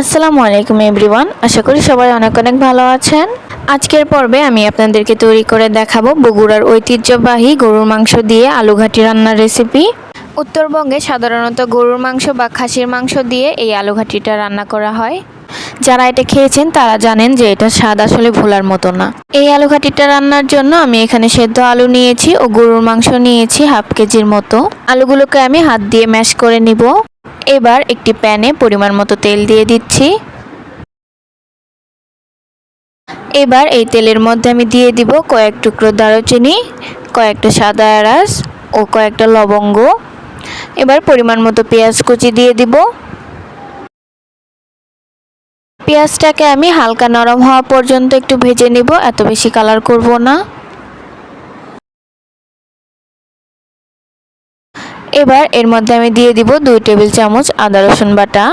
আসসালামু আলাইকুম এভরিওয়ান আশা করি সবাই অনেক অনেক ভালো আছেন। আজকের পর্বে আমি আপনাদেরকে তৈরি করে দেখাবো বগুড়ার ঐতিহ্যবাহী গরুর মাংস দিয়ে আলু ঘাটি রান্নার রেসিপি উত্তরবঙ্গে সাধারণত গরুর মাংস বা খাসির মাংস দিয়ে এই আলু ঘাটিটা রান্না করা হয়। যারা এটা খেয়েছেন, তারা জানেন যে এটা স্বাদ আসলে ভোলার মতো না। এই আলু ঘাটিটা রান্নার জন্য আমি এখানে সেদ্ধ আলু নিয়েছি ও গরুর মাংস নিয়েছি হাফ কেজির মতো। আলুগুলোকে আমি হাত দিয়ে ম্যাশ করে নিব। এবার একটি প্যানে পরিমাণ মতো তেল দিয়ে দিচ্ছি। এবার এই তেলের মধ্যে আমি দিয়ে দিব কয়েক টুকরো দারুচিনি, কয়েকটা সাদা এলাচ ও কয়েকটা লবঙ্গ। এবার পরিমাণ মতো পেঁয়াজ কুচি দিয়ে দিব। পেঁয়াজটাকে আমি হালকা নরম হওয়া পর্যন্ত একটু ভেজে নিব, এত বেশি কালার করব না। এবার এর মধ্যে আমি দিয়ে দিব দুই টেবিল চামচ আদা রসুন বাটা।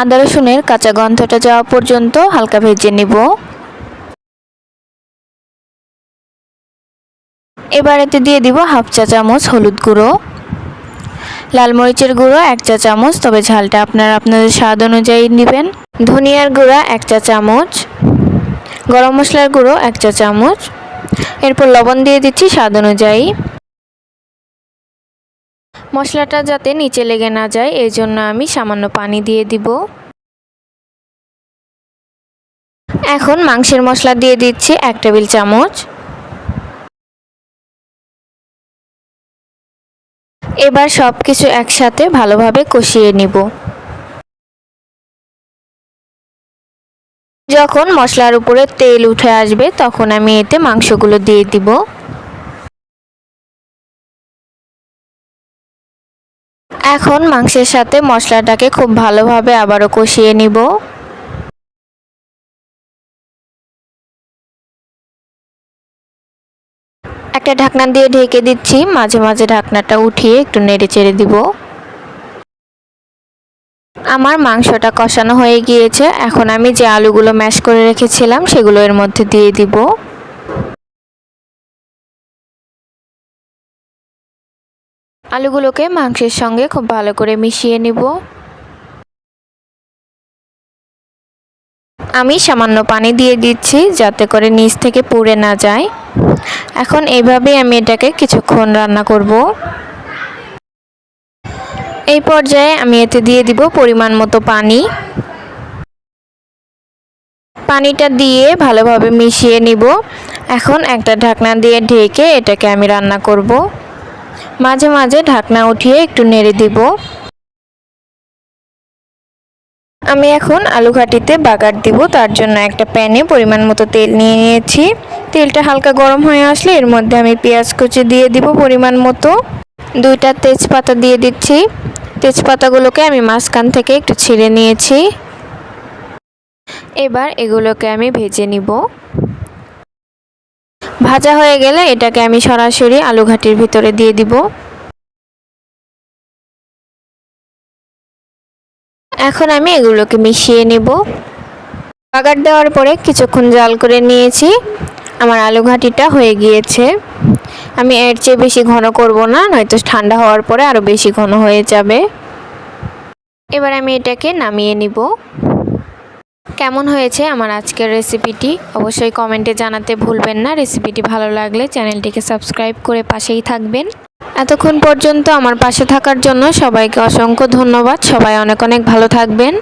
আদা রসুনের কাঁচা গন্ধটা যাওয়া পর্যন্ত হালকা ভেজে নিব। এবার এতে দিয়ে দিব হাফ চা চামচ হলুদ গুঁড়ো। লাল মরিচের গুঁড়ো এক চা চামচ, তবে ঝালটা আপনারা আপনাদের স্বাদ অনুযায়ী নেবেন। ধনিয়ার গুঁড়া এক চা চামচ, গরম মশলার গুঁড়ো এক চা চামচ। এরপর লবণ দিয়ে দিচ্ছি স্বাদ অনুযায়ী। মশলাটা যাতে নিচে লেগে না যায়, এই জন্য আমি সামান্য পানি দিয়ে দিব। এখন মাংসের মশলা দিয়ে দিচ্ছি এক টেবিল চামচ। এবার সব কিছু একসাথে ভালোভাবে কষিয়ে নিব। যখন মশলার উপরে তেল উঠে আসবে, তখন আমি এতে মাংসগুলো দিয়ে দিব। এখন মাংসের সাথে মশলাটাকে খুব ভালোভাবে আবারও কষিয়ে নিব। একটা ঢাকনা দিয়ে ঢেকে দিচ্ছি, মাঝে মাঝে ঢাকনাটা উঠিয়ে একটু নেড়ে চেড়ে দিব। আমার মাংসটা কষানো হয়ে গিয়েছে, এখন আমি যে আলুগুলো ম্যাশ করে রেখেছিলাম সেগুলো এর মধ্যে দিয়ে দিব। আলুগুলোকে মাংসের সঙ্গে খুব ভালো করে মিশিয়ে নিব। আমি সামান্য পানি দিয়ে দিচ্ছি যাতে করে নিচ থেকে পুড়ে না যায়। এখন এইভাবেই আমি এটাকে কিছুক্ষণ রান্না করব। এই পর্যায়ে আমি এতে দিয়ে দিব পরিমাণ মতো পানি। পানিটা দিয়ে ভালোভাবে মিশিয়ে নিব। এখন একটা ঢাকনা দিয়ে ঢেকে এটাকে আমি রান্না করব। মাঝে মাঝে ঢাকনা উঠিয়ে একটু নেড়ে দিব। আমি এখন আলু ঘাটিতে বাগার দিব, তার জন্য একটা প্যানে পরিমাণ মতো তেল নিয়ে নিয়েছি। তেলটা হালকা গরম হয়ে আসলে এর মধ্যে আমি পেঁয়াজ কুচি দিয়ে দিব পরিমাণ মতো। দুইটা তেজপাতা দিয়ে দিচ্ছি। তেজপাতাগুলোকে আমি মাঝখান থেকে একটু ছিঁড়ে নিয়েছি। এবার এগুলোকে আমি ভেজে নিব। ভাজা হয়ে গেলে এটাকে আমি সরাসরি আলু ঘাটির ভিতরে দিয়ে দিব। এখন আমি এগুলোকে মিশিয়ে নেব। বাগার দেওয়ার পরে কিছুক্ষণ জাল করে নিয়েছি। আমার আলু ঘাটিটা হয়ে গিয়েছে। আমি এর চেয়ে বেশি ঘন করব না, নয়তো ঠান্ডা হওয়ার পরে আরও বেশি ঘন হয়ে যাবে। এবার আমি এটাকে নামিয়ে নিব। কেমন হয়েছে আমার আজকের রেসিপিটি অবশ্যই কমেন্টে জানাতে ভুলবেন না। রেসিপিটি ভালো লাগলে চ্যানেলটিকে সাবস্ক্রাইব করে পাশেই থাকবেন। এতক্ষণ পর্যন্ত আমার পাশে থাকার জন্য সবাইকে অসংখ্য ধন্যবাদ। সবাই অনেক অনেক ভালো থাকবেন।